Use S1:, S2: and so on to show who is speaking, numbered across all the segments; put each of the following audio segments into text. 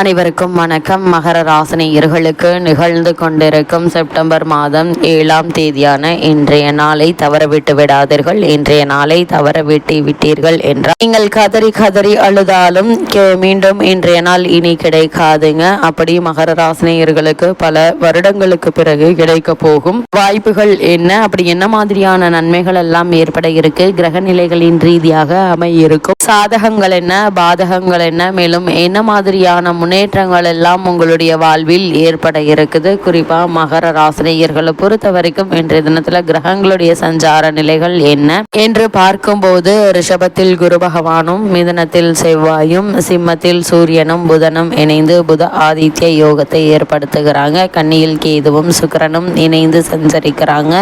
S1: அனைவருக்கும் வணக்கம். மகர ராசினியர்களுக்கு நிகழ்ந்து கொண்டிருக்கும் செப்டம்பர் மாதம் ஏழாம் தேதியான இன்றைய நாளை தவறவிட்டு விடாதீர்கள். இன்றைய நாளை தவறவிட்டு விட்டீர்கள் என்றால் நீங்கள் கதறி கதறி அழுதாலும் மீண்டும் இன்றைய நாள் இனி கிடைக்காதுங்க. அப்படி மகர ராசினியர்களுக்கு பல வருடங்களுக்கு பிறகு கிடைக்க போகும். வாய்ப்புகள் என்ன? அப்படி என்ன மாதிரியான நன்மைகள் எல்லாம் ஏற்பட இருக்கு? கிரக நிலைகளின் ரீதியாக அமையிருக்கும் சாதகங்கள் என்ன? பாதகங்கள் என்ன? மேலும் என்ன மாதிரியான முன்னேற்றங்கள் எல்லாம் உங்களுடைய வாழ்வில் ஏற்பட இருக்குது. குறிப்பா மகர ராசினியர்களை பொறுத்த வரைக்கும் இன்றைய தினத்துல கிரகங்களுடைய சஞ்சார நிலைகள் என்ன என்று பார்க்கும்போது ரிஷபத்தில் குரு பகவானும் மிதனத்தில் செவ்வாயும் சிம்மத்தில் சூரியனும் புதனும் இணைந்து புத ஆதித்ய யோகத்தை ஏற்படுத்துகிறாங்க. கன்னியில் கேதுவும் சுக்கரனும் இணைந்து சஞ்சரிக்கிறாங்க.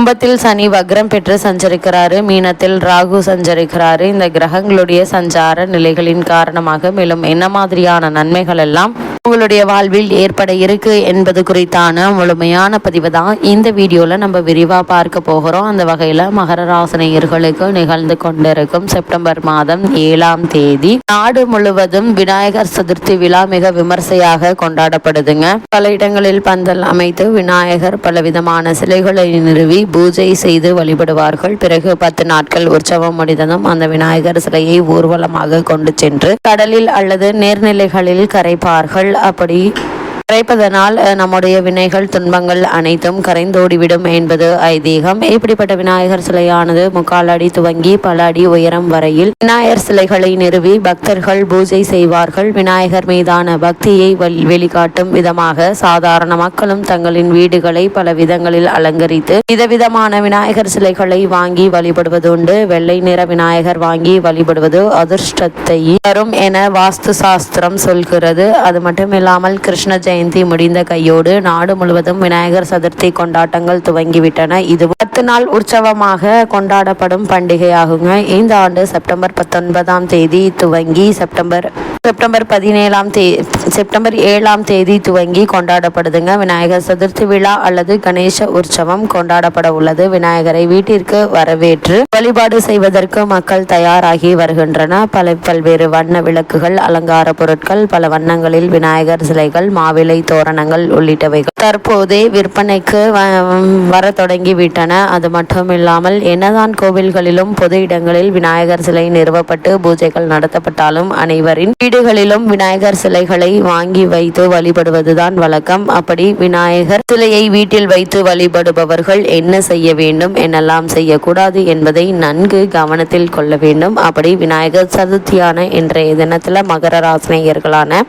S1: கும்பத்தில் சனி வக்ரம் பெற்று சஞ்சரிக்கிறாரு. மீனத்தில் ராகு சஞ்சரிக்கிறாரு. இந்த கிரகங்களுடைய சஞ்சார நிலைகளின் காரணமாக மேலும் என்ன மாதிரியான நன்மைகள் எல்லாம் உங்களுடைய வாழ்வில் ஏற்பட இருக்கு என்பது குறித்தான முழுமையான பதிவு தான் இந்த வீடியோவில் நம்ம விரிவா பார்க்க போகிறோம். அந்த வகையில மகர ராசினியர்களுக்கு நிகழ்ந்து கொண்டிருக்கும் செப்டம்பர் மாதம் ஏழாம் தேதி. நாடு முழுவதும் விநாயகர் சதுர்த்தி விழா மிக விமர்சையாக கொண்டாடப்படுதுங்க. பல இடங்களில் பந்தல் அமைத்து விநாயகர் பலவிதமான சிலைகளை நிறுவி பூஜை செய்து வழிபடுவார்கள். பிறகு பத்து நாட்கள் உற்சவம் முடிந்ததும் அந்த விநாயகர் சிலையை ஊர்வலமாக கொண்டு சென்று கடலில் அல்லது நீர்நிலைகளில் கரைப்பார்கள். அப்படி கரைப்பதனால் நம்முடைய வினைகள் துன்பங்கள் அனைத்தும் கரைந்தோடிவிடும் என்பது ஐதீகம். இப்படிப்பட்ட விநாயகர் சிலையானது? முக்கால் அடி துவங்கி பல அடி உயரம் வரையில் விநாயகர் சிலைகளை நிறுவி பக்தர்கள் பூஜை செய்வார்கள். விநாயகர் மீதான பக்தியை வல்- வெளிக்காட்டும் விதமாக சாதாரண மக்களும் தங்களின் வீடுகளை பல விதங்களில் அலங்கரித்து விதவிதமான விநாயகர் சிலைகளை வாங்கி வழிபடுவதுண்டு. வெள்ளை நிற விநாயகர் வாங்கி வழிபடுவது அதிர்ஷ்டத்தை தரும் என வாஸ்து சாஸ்திரம் சொல்கிறது. அது மட்டும் இல்லாமல் கிருஷ்ண ஜெயந்தி முடிந்த கையோடு நாடு முழுவதும் விநாயகர் சதுர்த்தி கொண்டாட்டங்கள் துவங்கிவிட்டன. இது பத்து நாள் உற்சவமாக கொண்டாடப்படும் பண்டிகையாகுங்க. இந்த ஆண்டு செப்டம்பர் பத்தொன்பதாம் தேதி துவங்கி செப்டம்பர் செப்டம்பர் பதினேழாம் தே செப்டம்பர் ஏழாம் தேதி துவங்கி கொண்டாடப்படுதுங்க. விநாயகர் சதுர்த்தி விழா அல்லது கணேச உற்சவம் கொண்டாடப்பட உள்ளது. விநாயகரை வீட்டிற்கு வரவேற்று வழிபாடு செய்வதற்கு மக்கள் தயாராகி வருகின்றன. பல பல்வேறு வண்ண விளக்குகள் அலங்கார பொருட்கள் பல வண்ணங்களில் விநாயகர் சிலைகள் மாவிலை தோரணங்கள் உள்ளிட்டவைகள். தற்போதே விற்பனைக்கு வர தொடங்கிவிட்டன. அது மட்டும் இல்லாமல் என்னதான் கோவில்களிலும் பொது இடங்களில் விநாயகர் சிலை நிறுவப்பட்டு பூஜைகள் நடத்தப்பட்டாலும் அனைவரின் வீடுகளிலும் விநாயகர் சிலைகளை வாங்கி வைத்து வழிபடுவதுதான் வழக்கம். அப்படி விநாயகர் சிலையை வீட்டில் வைத்து வழிபடுபவர்கள் என்ன செய்ய வேண்டும் என்னெல்லாம் செய்யக்கூடாது என்பதை நன்கு கவனத்தில் கொள்ள வேண்டும். அப்படி விநாயகர் சதுர்த்தியான இன்றைய தினத்தில் மகர ராசினியர்களான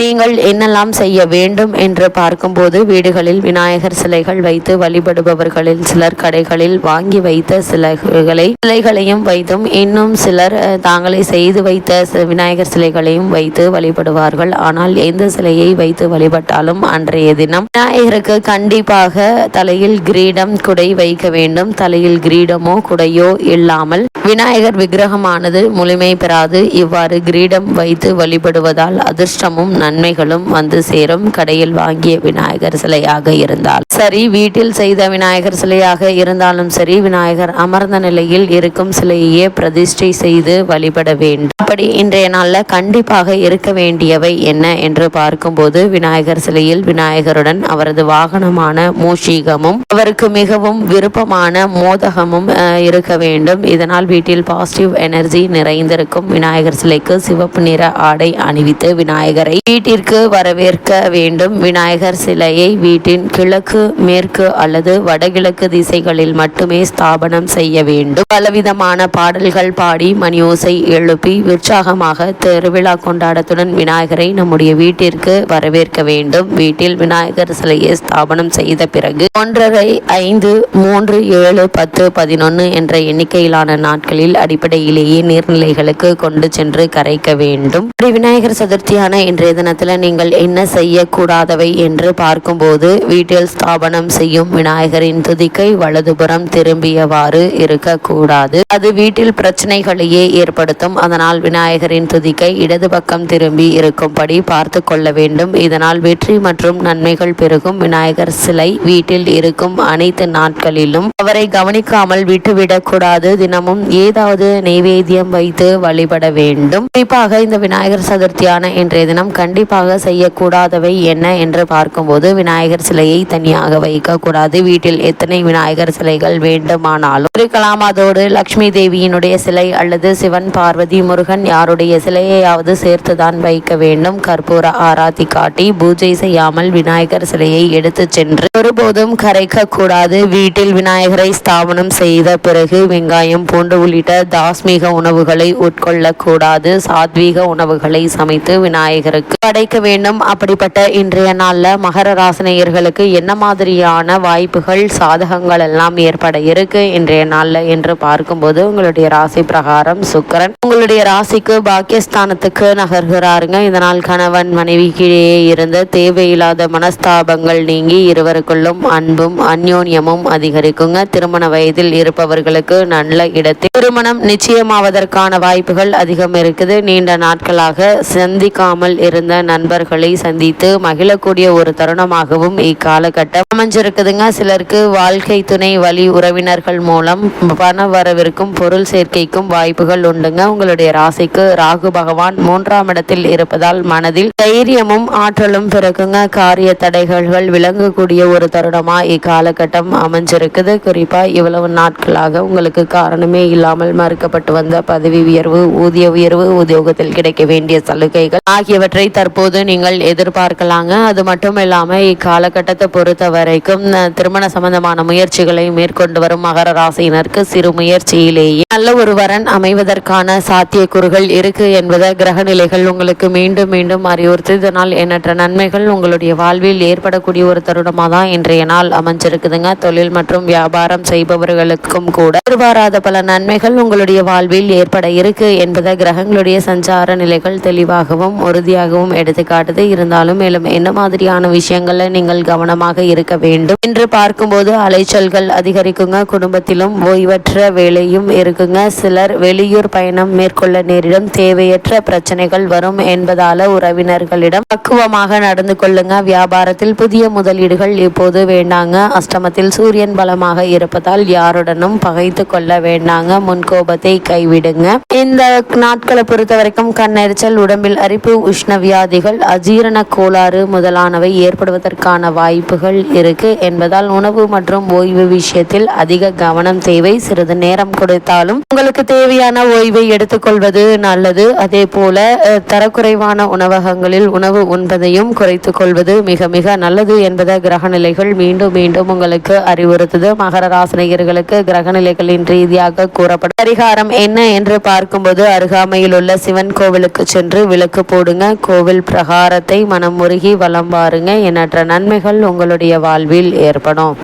S1: நீங்கள் என்னெல்லாம் செய்ய வேண்டும் என்று பார்க்கும்போது வீடுகளில் விநாயகர் சிலைகள் வைத்து வழிபடுபவர்களில் சிலர் கடைகளில் வாங்கி வைத்த சிலைகளை சிலைகளையும் வைத்தும் இன்னும் சிலர் தாங்களே செய்து வைத்த விநாயகர் சிலைகளையும் வைத்து வழிபடுவார்கள். ஆனால் எந்த சிலையை வைத்து வழிபட்டாலும் அன்றைய தினம் விநாயகருக்கு கண்டிப்பாக தலையில் கிரீடம் குடை வைக்க வேண்டும். தலையில் கிரீடமோ குடையோ இல்லாமல் விநாயகர் விக்கிரகமானது முழுமை பெறாது. இவ்வாறு கிரீடம் வைத்து வழிபடுவதால் அதிர்ஷ்டமும் நன்மைகளும் வந்து சேரும். கடையில் வாங்கிய விநாயகர் சிலையாக இருந்தால் சரி. வீட்டில் செய்த விநாயகர் சிலையாக இருந்தாலும் சரி விநாயகர் அமர்ந்த நிலையில் இருக்கும் சிலையையே பிரதிஷ்டை செய்து வழிபட வேண்டும். அப்படி இன்றைய நாளில் கண்டிப்பாக இருக்க வேண்டியவை என்ன என்று பார்க்கும்போது விநாயகர் சிலையில் விநாயகருடன் அவரது வாகனமான மூஷிகமும் அவருக்கு மிகவும் விருப்பமான மோதகமும் இருக்க வேண்டும். இதனால் வீட்டில் பாசிட்டிவ் எனர்ஜி நிறைந்திருக்கும். விநாயகர் சிலைக்கு சிவப்பு நிற ஆடை அணிவித்து விநாயகரை வீட்டிற்கு வரவேற்க வேண்டும். விநாயகர் சிலையை வீட்டின் கிழக்கு மேற்கு அல்லது வடகிழக்கு திசைகளில் மட்டுமே ஸ்தாபனம் செய்ய வேண்டும். பலவிதமான பாடல்கள் பாடி மணியோசை எழுப்பி உற்சாகமாக திருவிழா கொண்டாடத்துடன் விநாயகரை நம்முடைய வீட்டிற்கு வரவேற்க வேண்டும். வீட்டில் விநாயகர் சிலையை ஸ்தாபனம் செய்த பிறகு ஒன்றரை ஐந்து மூன்று ஏழு பத்து பதினொன்று என்ற எண்ணிக்கையிலான நாட்களில் அடிப்படையிலேயே நீர்நிலைகளுக்கு கொண்டு சென்று கரைக்க வேண்டும். விநாயகர் சதுர்த்தியான இன்றைய தினம் தினத்தில் நீங்கள் என்ன செய்யக்கூடாதவை என்று பார்க்கும்போது வீட்டில் ஸ்தாபனம் செய்யும் விநாயகரின் துதிக்கை வலதுபுறம் திரும்பியவாறு இருக்கக்கூடாது. அது வீட்டில் பிரச்சனைகளையே ஏற்படுத்தும். அதனால் விநாயகரின் துதிக்கை இடது பக்கம் திரும்பி இருக்கும்படி பார்த்து கொள்ள வேண்டும். இதனால் வெற்றி மற்றும் நன்மைகள் பெருகும். விநாயகர் சிலை வீட்டில் இருக்கும் அனைத்து நாட்களிலும் அவரை கவனிக்காமல் விட்டுவிடக்கூடாது தினமும் ஏதாவது நைவேத்தியம் வைத்து வழிபட வேண்டும். குறிப்பாக இந்த விநாயகர் சதுர்த்தியான இன்றைய தினம் கண் கண்டிப்பாக செய்யக்கூடாதவை என்ன என்று பார்க்கும்போது விநாயகர் சிலையை தனியாக வைக்கக்கூடாது. வீட்டில் எத்தனை விநாயகர் சிலைகள் வேண்டுமானாலும் இருக்கலாம். அதோடு லக்ஷ்மி தேவியினுடைய சிலை அல்லது சிவன் பார்வதி முருகன் யாருடைய சிலையையாவது சேர்த்துதான் வைக்க வேண்டும். கற்பூர ஆராத்தி காட்டி பூஜை செய்யாமல் விநாயகர் சிலையை எடுத்து சென்று ஒருபோதும் கரைக்க கூடாது வீட்டில் விநாயகரை ஸ்தாபனம் செய்த பிறகு வெங்காயம் பூண்டு உள்ளிட்ட தாஸ்மீக உணவுகளை உட்கொள்ளக்கூடாது. சாத்வீக உணவுகளை சமைத்து விநாயகருக்கு படைக்க வேண்டும். அப்படிப்பட்ட இன்றைய நாள்ல மகர ராசினியர்களுக்கு என்ன மாதிரியான வாய்ப்புகள் சாதகங்கள் எல்லாம் ஏற்பட இருக்கு இன்றைய நாள்ல என்று பார்க்கும்போது உங்களுடைய ராசி பிரகாரம் சுக்கரன். உங்களுடைய ராசிக்கு பாக்கியஸ்தானத்துக்கு நகர்கிறாருங்க. இதனால் கணவன் மனைவிக்கிடையே இருந்த தேவையில்லாத மனஸ்தாபங்கள் நீங்கி இருவருக்குள்ளும் அன்பும் அந்யோன்யமும் அதிகரிக்குங்க. திருமண வயதில் இருப்பவர்களுக்கு நல்ல இடத்தில் திருமணம் நிச்சயமாவதற்கான வாய்ப்புகள் அதிகம் இருக்குது. நீண்ட நாட்களாக சந்திக்காமல் இருந்த நண்பர்களை சந்தித்து மகிழக்கூடிய ஒரு தருணமாகவும் இக்காலகட்டம் அமைஞ்சிருக்குதுங்க. சிலருக்கு வாழ்க்கை துணை வழி உறவினர்கள் மூலம் பண வரவிற்கும் பொருள் சேர்க்கைக்கும் வாய்ப்புகள் உண்டுங்க. உங்களுடைய ராசிக்கு ராகு பகவான் மூன்றாம் இடத்தில் இருப்பதால் மனதில் தைரியமும் ஆற்றலும் பிறகுங்க காரிய தடைகள்கள் விளங்கக்கூடிய ஒரு தருணமா இக்காலகட்டம் அமைஞ்சிருக்குது. குறிப்பா இவ்வளவு நாட்களாக உங்களுக்கு காரணமே இல்லாமல் மறுக்கப்பட்டு வந்த பதவி உயர்வு ஊதிய உயர்வு உத்தியோகத்தில் கிடைக்க வேண்டிய சலுகைகள் ஆகியவற்றை தற்போது நீங்கள் எதிர்பார்க்கலாங்க. அது மட்டும் இல்லாமல் இக்காலகட்டத்தை பொறுத்த வரைக்கும் திருமண சம்பந்தமான முயற்சிகளை மேற்கொண்டு வரும் மகர ராசியினருக்கு சிறு முயற்சியிலேயே நல்ல ஒரு வரன் அமைவதற்கான சாத்தியக்கூறுகள் இருக்கு என்பதை கிரக நிலைகள் உங்களுக்கு மீண்டும் மீண்டும் அறிவுறுத்து இதனால் எண்ணற்ற நன்மைகள் உங்களுடைய வாழ்வில் ஏற்படக்கூடிய ஒரு தருணமாக தான் இன்றைய நாள் அமைஞ்சிருக்குதுங்க. தொழில் மற்றும் வியாபாரம் செய்பவர்களுக்கும் கூட எதிர்பாராத பல நன்மைகள் உங்களுடைய வாழ்வில் ஏற்பட இருக்கு என்பதை கிரகங்களுடைய சஞ்சார நிலைகள் தெளிவாகவும் உறுதியாகவும் எடுத்துக்காட்டுது இருந்தாலும் மேலும் என்ன மாதிரியான விஷயங்கள்ல நீங்கள் கவனமாக இருக்க வேண்டும்? என்று பார்க்கும்போது அலைச்சல்கள் அதிகரிக்குங்க. குடும்பத்திலும் ஓய்வற்ற வேலையும் இருக்குங்க. சிலர் வெளியூர் பயணம் மேற்கொள்ள நேரிடும். தேவையற்ற பிரச்சனைகள் வரும் என்பதால உறவினர்களிடம் பக்குவமாக நடந்து கொள்ளுங்க. வியாபாரத்தில் புதிய முதலீடுகள் இப்போது வேண்டாங்க. அஷ்டமத்தில் சூரியன் பலமாக இருப்பதால் யாருடனும் பகைத்து கொள்ள வேண்டாங்க. முன்கோபத்தை கைவிடுங்க. இந்த நாட்களை பொறுத்த வரைக்கும் கண்ணெரிச்சல் உடம்பில் அரிப்பு உஷ்ணவியா வியாதிகள் அஜீரண கோளாறு முதலானவை ஏற்படுவதற்கான வாய்ப்புகள் இருக்கு. என்பதால் உணவு மற்றும் ஓய்வு விஷயத்தில் அதிக கவனம் தேவை. சிறிது நேரம் கொடுத்தாலும் உங்களுக்கு தேவையான ஓய்வை எடுத்துக்கொள்வது நல்லது. அதே போல தரக்குறைவான உணவகங்களில் உணவு உண்பதையும் குறைத்துக் கொள்வது மிக மிக நல்லது என்பதை கிரகநிலைகள் மீண்டும் மீண்டும் உங்களுக்கு அறிவுறுத்துது. மகர ராசினியர்களுக்கு கிரகநிலைகளின் ரீதியாக கூறப்படும் பரிகாரம் என்ன என்று பார்க்கும்போது அருகாமையில் உள்ள சிவன் கோவிலுக்கு சென்று விளக்கு போடுங்க. கோவில் பிரகாரத்தை மனம் வலம் பாருங்க எண்ணற்ற நன்மைகள் உங்களுடைய வாழ்வில் ஏற்படும்.